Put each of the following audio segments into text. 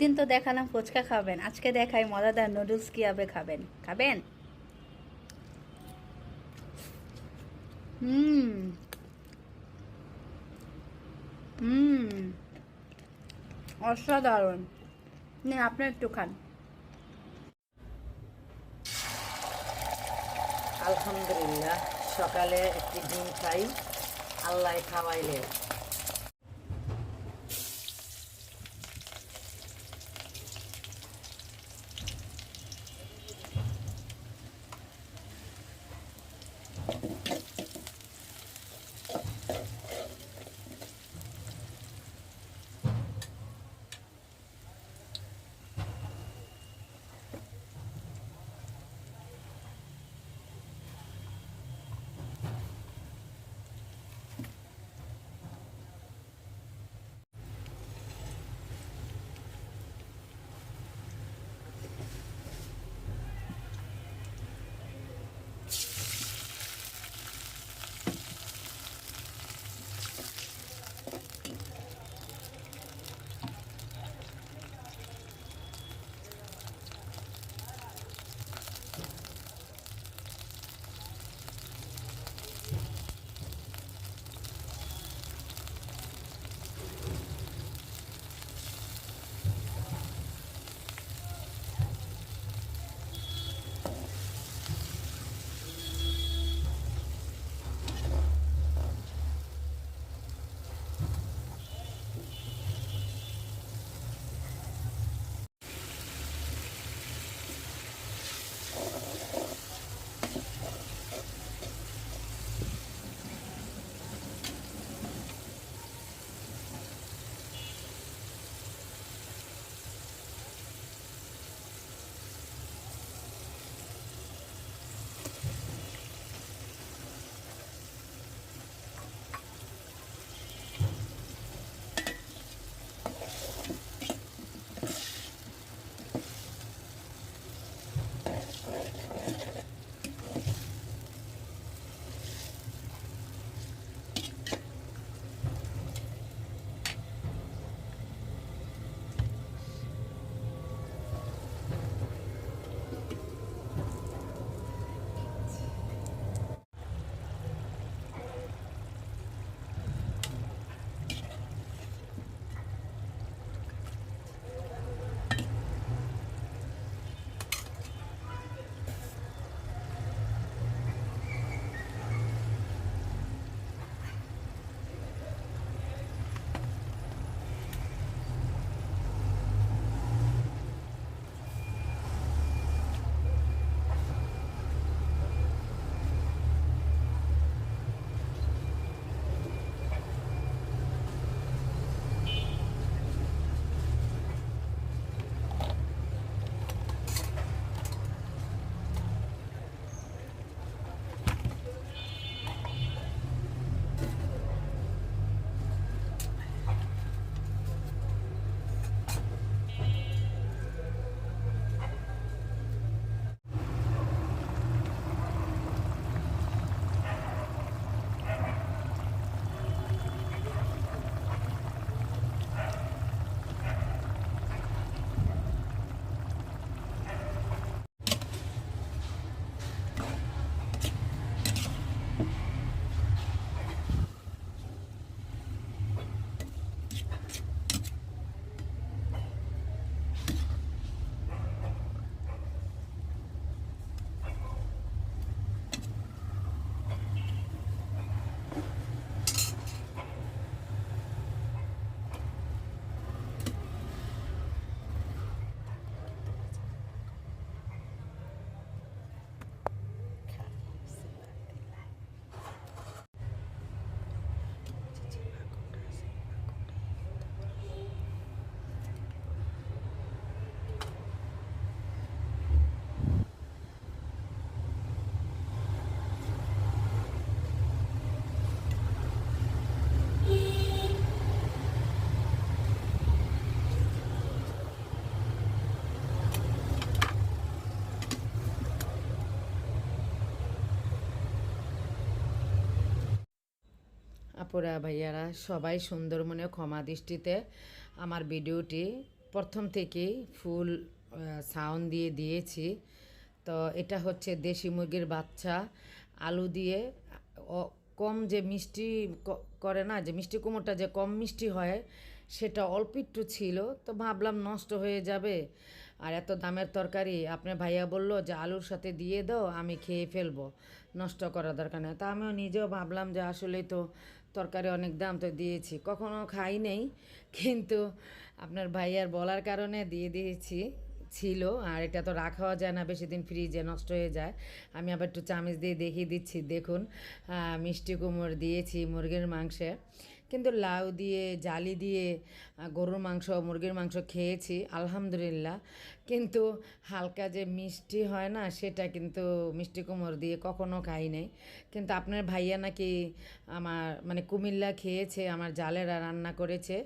দিন তো দেখালাম ফুচকা খাবেন। আজকে দেখাই মজাদার নুডলস কীভাবে খাবেন। খাবেন? হুম। হুম। অসাধারণ। নে, আপনি একটু খান। আলহামদুলিল্লাহ, সকালে একটি ডিম খাই আল্লাহ খাওয়াইলে আপুরা ভাইয়ারা, সবাই সুন্দর মনে ক্ষমা দৃষ্টিতে আমার ভিডিওটি প্রথম থেকেই ফুল সাউন্ড দিয়ে দিয়েছি। তো এটা হচ্ছে দেশি মুরগির বাচ্চা, আলু দিয়ে কম যে মিষ্টি করে না, যে মিষ্টি কুমড়োটা যে কম মিষ্টি হয়, সেটা অল্প একটু ছিল, তো ভাবলাম নষ্ট হয়ে যাবে। আর এত দামের তরকারি আপনার ভাইয়া বলল যে আলুর সাথে দিয়ে দাও, আমি খেয়ে ফেলব, নষ্ট করার দরকার নেই। তা আমিও নিজেও ভাবলাম যে আসলেই তো তরকারি অনেক দাম তো দিয়েছি, কখনো খাই নেই, কিন্তু আপনার ভাইয়ার বলার কারণে দিয়ে দিয়েছি, ছিল, আর এটা তো রাখাও যায় না, বেশি দিন ফ্রিজে নষ্ট হয়ে যায়। আমি আবার একটু চামিচ দিয়ে দেখিয়ে দিচ্ছি, দেখুন মিষ্টি কুমড় দিয়েছি মুরগির মাংসে। কিন্তু লাউ দিয়ে, জালি দিয়ে গরুর মাংস, মুরগির মাংস খেয়েছি, আলহামদুলিল্লাহ। কিন্তু হালকা যে মিষ্টি হয় না, সেটা কিন্তু মিষ্টি কুমড় দিয়ে কখনো খাই নাই। কিন্তু আপনার ভাইয়া নাকি আমার মানে কুমিল্লা খেয়েছে, আমার জালেরা রান্না করেছে,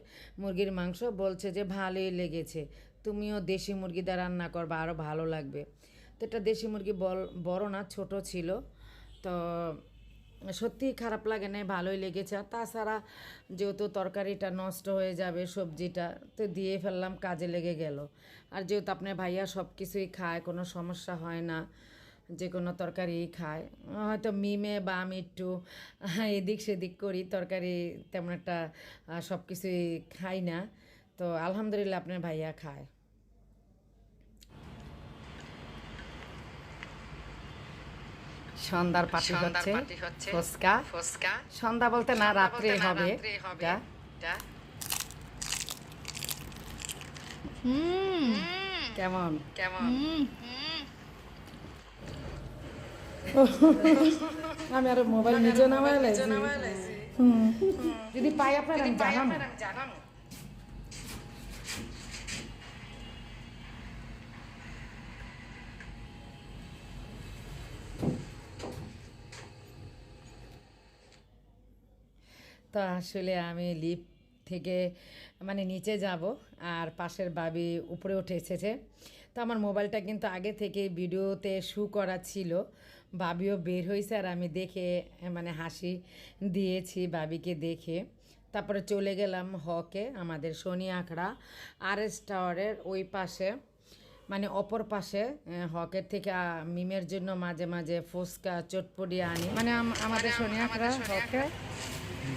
মুরগির মাংস, বলছে যে ভালোই লেগেছে। তুমিও দেশি মুরগি দিয়ে রান্না করবা আরও ভালো লাগবে। তো এটা দেশি মুরগি বড় না, ছোট ছিল। তো সত্যিই খারাপ লাগে না ভালোই লেগেছে। আর তাছাড়া যেহেতু তরকারিটা নষ্ট হয়ে যাবে, সবজিটা, তো দিয়ে ফেললাম, কাজে লেগে গেল। আর যেহেতু আপনার ভাইয়া সব কিছুই খায়, কোনো সমস্যা হয় না, যে কোনো তরকারি খায়। হয়তো মিমে বা আমি একটু এদিক সেদিক করি, তরকারি তেমন একটা সব কিছুই খাই না। তো আলহামদুলিল্লাহ আপনার ভাইয়া খায়। সন্ধ্যার পার্টি হচ্ছে ফুচকা ফুচকা সন্ধ্যা বলতে না রাত্রে হবে। এটা কেমন? কেমন? আমি আর মোবাইল নিচে নামাই লাইছি। যদি পাই আপনার জানাম। তো আসলে আমি লিফট থেকে মানে নিচে যাব আর পাশের বাবি উপরে উঠে এসেছে। তো আমার মোবাইলটা কিন্তু আগে থেকে ভিডিওতে শু করা ছিল। বাবিও বের হয়েছে আর আমি দেখে মানে হাসি দিয়েছি বাবিকে দেখে। তারপরে চলে গেলাম হকে আমাদের শনি আখড়া আর এস টাওয়ারের ওই পাশে মানে অপর পাশে হকের থেকে মিমের জন্য মাঝে মাঝে ফুচকা চটপটি আনি। মানে আমাদের শনি আখড়া। হকে।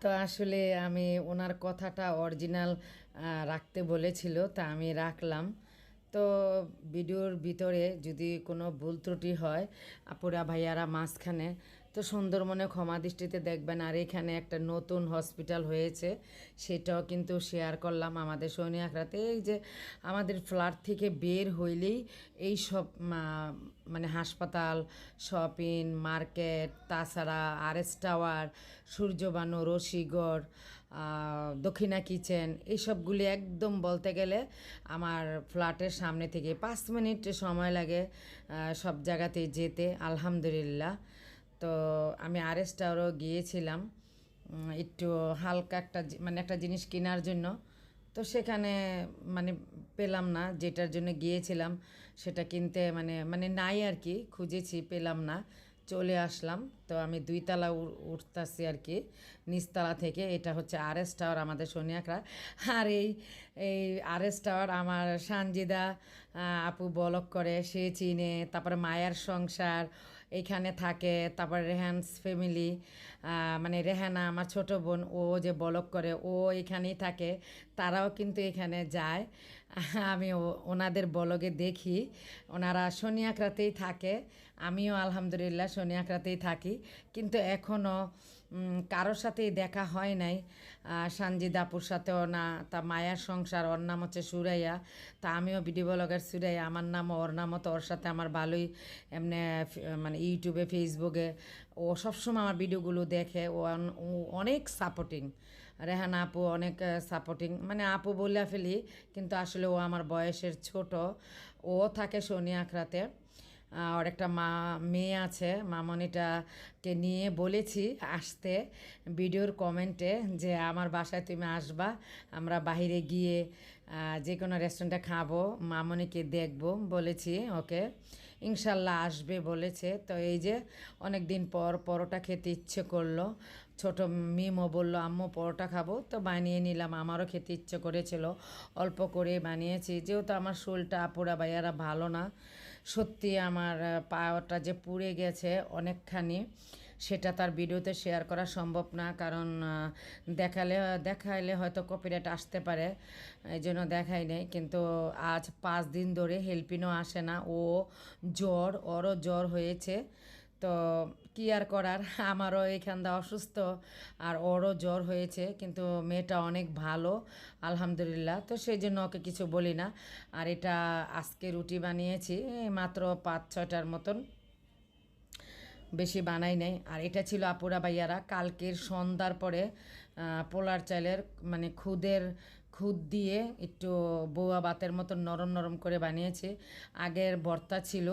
তো আসলে আমি ওনার কথাটা অরিজিনাল রাখতে বলেছিল, তা আমি রাখলাম। তো ভিডিওর ভিতরে যদি কোনো ভুল ত্রুটি হয়, আপুরা ভাইয়ারা মাঝখানে তো সুন্দর মনে ক্ষমা দৃষ্টিতে দেখবেন, আর এখানে একটা নতুন হসপিটাল হয়েছে। সেটাও কিন্তু শেয়ার করলাম আমাদের আখড়াতে। এই যে আমাদের ফ্ল্যাট থেকে বের হইলেই এই সব মানে হাসপাতাল শপিং মার্কেট তাছাড়া আর এস টাওয়ার সূর্যবানু, রশিগড় দক্ষিণা কিচেন এইসবগুলি একদম বলতে গেলে আমার ফ্ল্যাটের সামনে থেকে পাঁচ মিনিট সময় লাগে সব জায়গাতে যেতে, আলহামদুলিল্লাহ। তো আমি আর এস টাওয়ারও গিয়েছিলাম একটু হালকা একটা মানে একটা জিনিস কেনার জন্য। তো সেখানে মানে পেলাম না, যেটার জন্য গিয়েছিলাম সেটা কিনতে মানে মানে নাই আর কি, খুঁজেছি, পেলাম না, চলে আসলাম। তো আমি দুই তালা উঠতেছি আর কি, নিচতলা থেকে, এটা হচ্ছে আর এস টাওয়ার আমাদের সোনিয়াকড়া আর এই এই আর এস টাওয়ার আমার সানজিদা আপু বলক করে, সে চিনে, তারপরে মায়ার সংসার এইখানে থাকে, তারপর রেহানস ফ্যামিলি মানে রেহানা আমার ছোট বোন, ও যে বলক করে, ও এখানেই থাকে, তারাও কিন্তু এখানে যায়। আমি ওনাদের বলগে দেখি, ওনারা শনি আঁকড়াতেই থাকে, আমিও আলহামদুলিল্লাহ শনি আঁকড়াতেই থাকি। কিন্তু এখনও কারোর সাথেই দেখা হয় নাই। আহ, সানজিদ আপুর সাথেও না তা মায়ার সংসার ওর নাম হচ্ছে সুরাইয়া। তা আমিও ভিডিও ব্লগার সুরাইয়া আমার নাম ওর নামও তো ওর সাথে আমার ভালোই এমনি মানে ইউটিউবে ফেসবুকে। ও সবসময় আমার ভিডিওগুলো দেখে ও অনেক সাপোর্টিং রেহান আপু অনেক সাপোর্টিং মানে আপু বলে ফেলি কিন্তু আসলে ও আমার বয়সের ছোট। ও থাকে শনি আখড়াতে। ওর একটা মা, মেয়ে আছে, মামনিটাকে নিয়ে বলেছি আসতে ভিডিওর কমেন্টে যে আমার বাসায় তুমি আসবা, আমরা বাইরে গিয়ে যে কোনো রেস্টুরেন্টে খাব, মামনিকে দেখব, বলেছি, ওকে। ইনশাল্লাহ আসবে বলেছে। তো এই যে অনেক দিন পর পরোটা খেতে ইচ্ছে করল, ছোট মিমও বলল, আম্মু, পরোটা খাব? তো বানিয়ে নিলাম, আমারও খেতে ইচ্ছে করেছিল, অল্প করে বানিয়েছি। যেহেতু আমার শোলটা আপুরা ভাইয়ারা ভালো না সত্যি আমার পাওয়াটা যে পুড়ে গেছে অনেকখানি, সেটা তার ভিডিওতে শেয়ার করা সম্ভব না। কারণ দেখালে, দেখাইলে হয়তো কপিরাইট আসতে পারে, এই জন্য দেখাই নেই। কিন্তু আজ পাঁচ দিন ধরে হেল্পিনও আসে না। ও জ্বর, ওরও জ্বর হয়েছে। তো কি আর করার? আমারও এখানটা অসুস্থ আর ওরও জ্বর হয়েছে, কিন্তু মেয়েটা অনেক ভালো, আলহামদুলিল্লাহ। তো সেই জন্য ওকে কিছু বলি না। আর এটা আজকে রুটি বানিয়েছি মাত্র পাঁচ ছয়টার মতন। বেশি বানাই নাই। আর এটা ছিল আপুরা ভাইয়ারা, কালকের সন্ধ্যার পরে পোলার চালের মানে খুদের খুদ দিয়ে একটু বৌয়া বাতের মতো নরম নরম করে বানিয়েছি। আগের ভর্তা ছিল,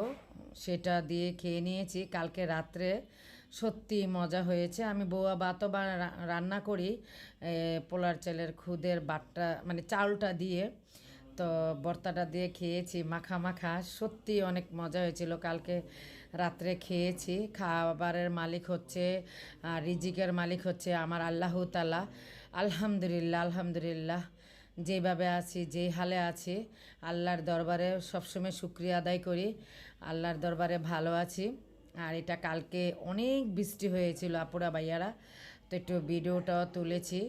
সেটা দিয়ে খেয়ে নিয়েছি। কালকে রাত্রে সত্যি মজা হয়েছে। আমি বৌয়া বাতও রান্না করি পোলার চালের খুদের বাটটা মানে চাউলটা দিয়ে। তো ভর্তাটা দিয়ে খেয়েছি, মাখা মাখা। সত্যি অনেক মজা হয়েছিল। কালকে রাত্রে খেয়েছি। খাবারের মালিক হচ্ছে রিজিকের মালিক হচ্ছে আমার আল্লাহ তালা আলহামদুলিল্লাহ আলহামদুলিল্লাহ। যেভাবে আছি যেই হালে আছি, আল্লাহর দরবারে সবসময় শুক্রিয়া আদায় করি। আল্লাহর দরবারে ভালো আছি। আর এটা কালকে অনেক বৃষ্টি হয়েছিল, আপুরা ভাইয়ারা। তো একটু ভিডিওটাও তুলেছি।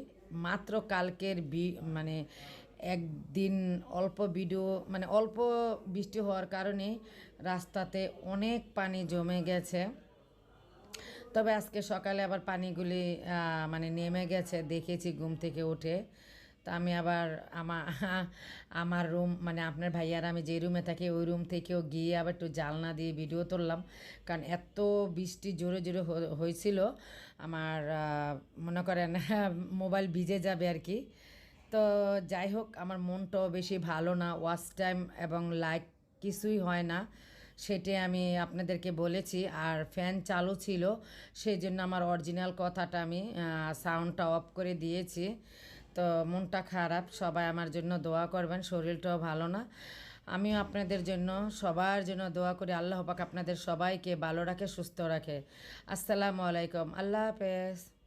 মাত্র কালকের বি মানে একদিন অল্প ভিডিও মানে অল্প বৃষ্টি হওয়ার কারণে রাস্তাতে অনেক পানি জমে গেছে। তবে আজকে সকালে আবার পানিগুলি মানে নেমে গেছে, দেখেছি ঘুম থেকে উঠে। তা আমি আবার আমার আমার রুম মানে আপনার ভাইয়ার, আমি যে রুমে থাকি, ওই রুম থেকেও গিয়ে আবার একটু জালনা দিয়ে ভিডিও তুললাম। কারণ এত বৃষ্টি জোরে জোরে হয়েছিল, আমার মনে করেন, মোবাইল ভিজে যাবে আর কি। তো যাই হোক, আমার মনটাও বেশি ভালো না ওয়াচ টাইম এবং লাইক কিছুই হয় না। সেটাই আমি আপনাদেরকে বলেছি, আর ফ্যান চালু ছিল সেই জন্য আমার অরিজিনাল কথাটা আমি সাউন্ডটা অফ করে দিয়েছি। তো মনটা খারাপ, সবাই আমার জন্য দোয়া করবেন, শরীরটাও ভালো না। আমিও আপনাদের জন্য, সবার জন্য দোয়া করি, আল্লাহ পাক আপনাদের সবাইকে ভালো রাখে, সুস্থ রাখে। আসসালামু আলাইকুম, আল্লাহ হাফেজ।